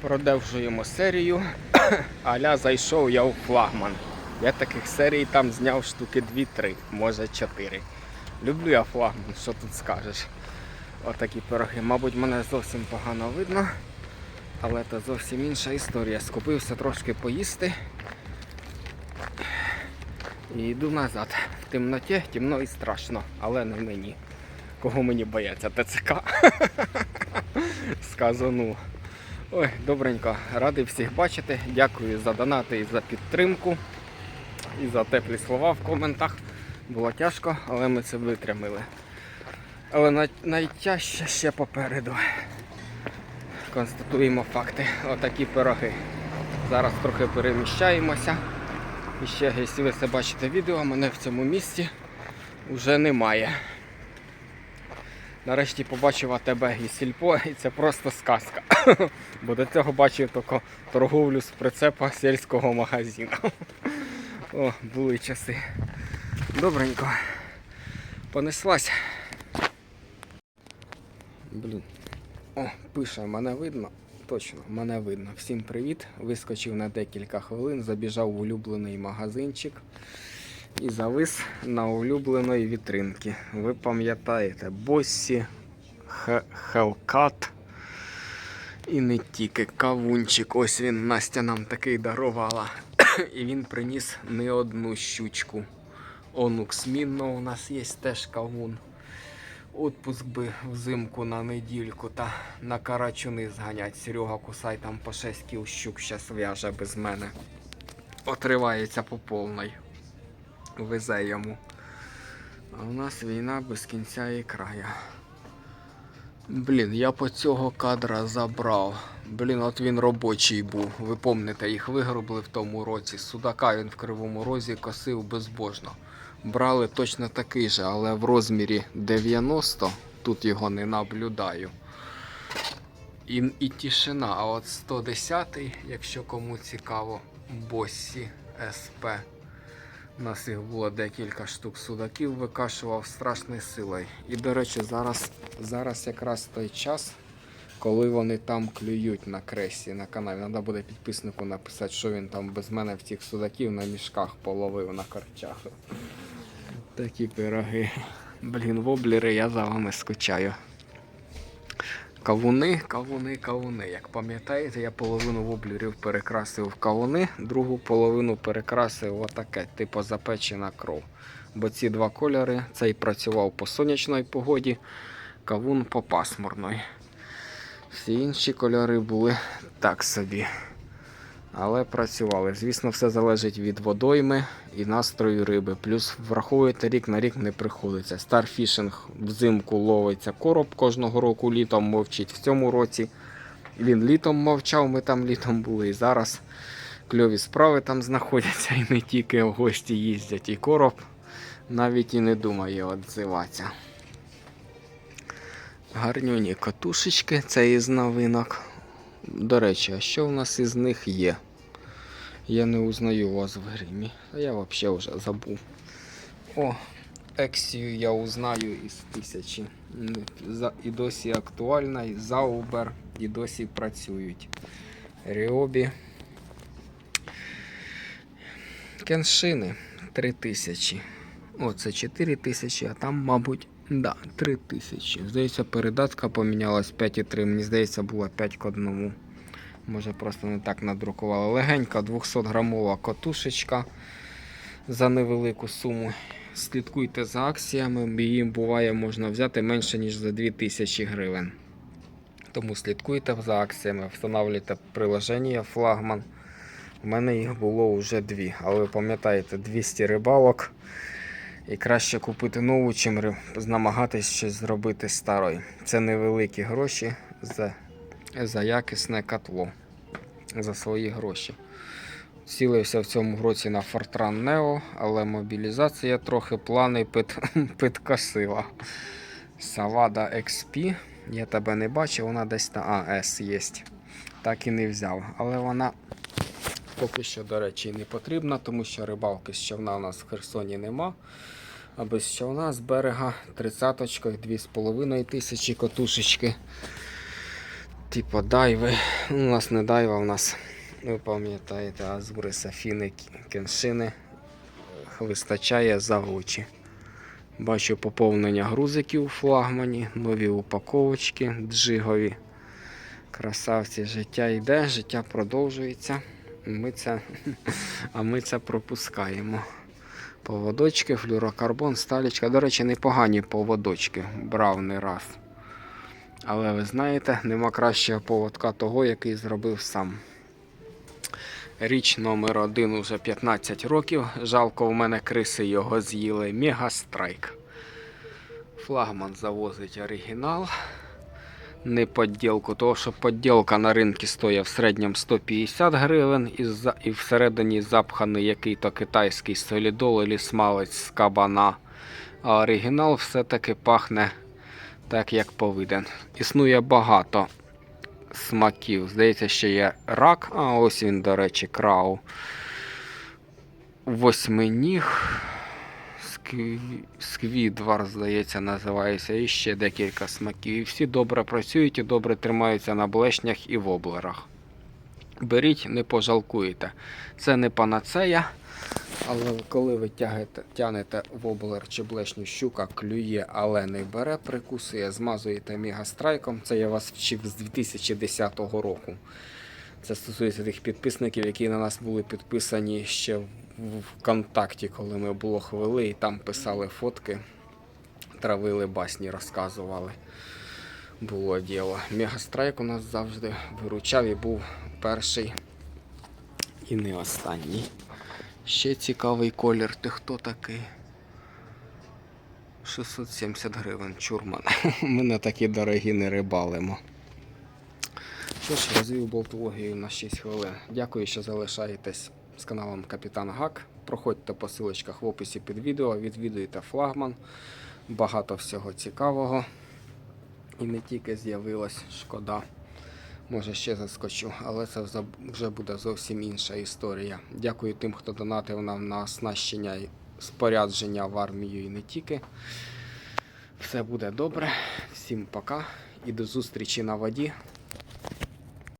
Продовжуємо серію. Аля зайшов я у флагман. Я таких серій там зняв штуки 2-3, може 4. Люблю я флагман, що тут скажеш. Отакі пироги. Мабуть, мене зовсім погано видно, але це зовсім інша історія. Скупився трошки поїсти. І йду назад. В темноті темно і страшно, але не мені. Кого мені бояться? ТЦК. Сказану. Ой, добренько, радий всіх бачити. Дякую за донати і за підтримку, і за теплі слова в коментах. Було тяжко, але ми це витримали. Але най- найтяжче ще попереду. Констатуємо факти. Отакі пироги. Зараз трохи переміщаємося. І ще, якщо ви це бачите відео, мене в цьому місці вже немає. Нарешті побачив АТБ і сільпо, і це просто сказка. Бо до цього бачив тільки торговлю з прицепа сільського магазину. О, були часи. Добренько. Понеслась. Блін. О, пише, мене видно. Точно, мене видно. Всім привіт. Вискочив на декілька хвилин, забіжав в улюблений магазинчик і завис на улюбленої вітринки. Ви пам'ятаєте, Боссі, Хелкат і не тільки кавунчик. Ось він Настя нам такий дарувала. І він приніс не одну щучку. Онукс Мінно у нас є теж кавун. Отпуск би взимку на недільку та на карачуни зганять. Серега кусай там по 6 кіл щук щас в'яже без мене. Отривається по повній. Везе йому. А у нас війна без кінця і краю. Блін, я по цього кадра забрав. Блін, от він робочий був. Ви помните, їх вигробили в тому році. Судака він в кривому розі косив безбожно. Брали точно такий же, але в розмірі 90. Тут його не наблюдаю. І, і тишина. А от 110, якщо кому цікаво, Боссі СП. У нас їх було декілька штук судаків, викашував страшною силою. І, до речі, зараз, зараз якраз той час, коли вони там клюють на кресі на каналі. Треба буде підписнику написати, що він там без мене в тих судаків на мішках половив на корчах. Такі пироги. Блін, воблери, я за вами скучаю. Кавуни, кавуни, кавуни. Як пам'ятаєте, я половину воблерів перекрасив в кавуни, другу половину перекрасив отаке, типу запечена кров. Бо ці два кольори, цей працював по сонячній погоді, кавун по пасмурної. Всі інші кольори були так собі. Але працювали. Звісно, все залежить від водойми і настрою риби. Плюс враховуєте, рік на рік не приходиться. Старфішинг взимку ловиться короб кожного року, літом мовчить. В цьому році він літом мовчав, ми там літом були. І зараз кльові справи там знаходяться і не тільки в гості їздять. І короб навіть і не думає відзиватися. Гарнюні катушечки, це із новинок. До речі, а що в нас із них є? Я не узнаю вас в гримі. А я взагалі вже забув. О, Ексію я узнаю із тисячі. І досі актуальна, і Заубер, і досі працюють. Ріобі. Кеншини 3000. О, це 4000, а там, мабуть, да, 3000. Здається, передатка помінялась 5,3. Мені здається, було 5 к 1. Може просто не так надрукували. Легенька 200 грамова котушечка за невелику суму. Слідкуйте за акціями, її буває можна взяти менше, ніж за 2000 гривень. Тому слідкуйте за акціями, встановлюйте приложення флагман. У мене їх було вже дві. Але пам'ятаєте, 200 рибалок. І краще купити нову, чим намагатись щось зробити старою. Це невеликі гроші за, за якісне котло. За свої гроші. Цілився в цьому році на Fortran Neo, але мобілізація трохи плани під, підкосила. Savada XP. Я тебе не бачив, вона десь на АС є. Так і не взяв. Але вона поки що, до речі, не потрібна, тому що рибалки з човна у нас в Херсоні нема. А без човна з берега 30-очкою 2,5 тисячі котушечки. Типа дайви. Ну, У нас не дайва, у нас, ви пам'ятаєте, азури, сафіни, кеншини. Вистачає за очі. Бачу поповнення грузиків у флагмані, нові упаковочки, джигові. Красавці, життя йде, життя продовжується. Ми це, а ми це пропускаємо. Поводочки, флюрокарбон, сталічка. До речі, непогані поводочки. Брав не раз. Але ви знаєте, нема кращого поводка того, який зробив сам. Річ номер один уже 15 років. Жалко, в мене криси його з'їли. Мегастрайк. Флагман завозить оригінал. Не подділку, тому що подділка на ринку стоїть в середньому 150 гривень і, і всередині запханий який-то китайський солідол і смалець з кабана. А оригінал все-таки пахне так, як повинен. Існує багато смаків. Здається, ще є рак. А ось він, до речі, крау. Восьминіг. Скві... Сквідвар, здається, називається. І ще декілька смаків. І всі добре працюють і добре тримаються на блешнях і воблерах. Беріть, не пожалкуєте. Це не панацея. Але коли ви тягнете, тягнете воблер чи блешню щука, клює, але не бере, прикусує, змазуєте мігастрайком. Це я вас вчив з 2010 року. Це стосується тих підписників, які на нас були підписані ще в в контакті, коли ми блог вели, і там писали фотки, травили басні, розказували. Було діло. Мегастрайк у нас завжди виручав і був перший і не останній. Ще цікавий колір. Ти хто такий? 670 гривень, чурман. Ми на такі дорогі не рибалимо. Що ж, розвів болтологію на 6 хвилин. Дякую, що залишаєтесь з каналом Капітан Гак. Проходьте по силочках в описі під відео, відвідуйте флагман. Багато всього цікавого. І не тільки з'явилось, шкода. Може ще заскочу, але це вже буде зовсім інша історія. Дякую тим, хто донатив нам на оснащення і спорядження в армію і не тільки. Все буде добре. Всім пока і до зустрічі на воді.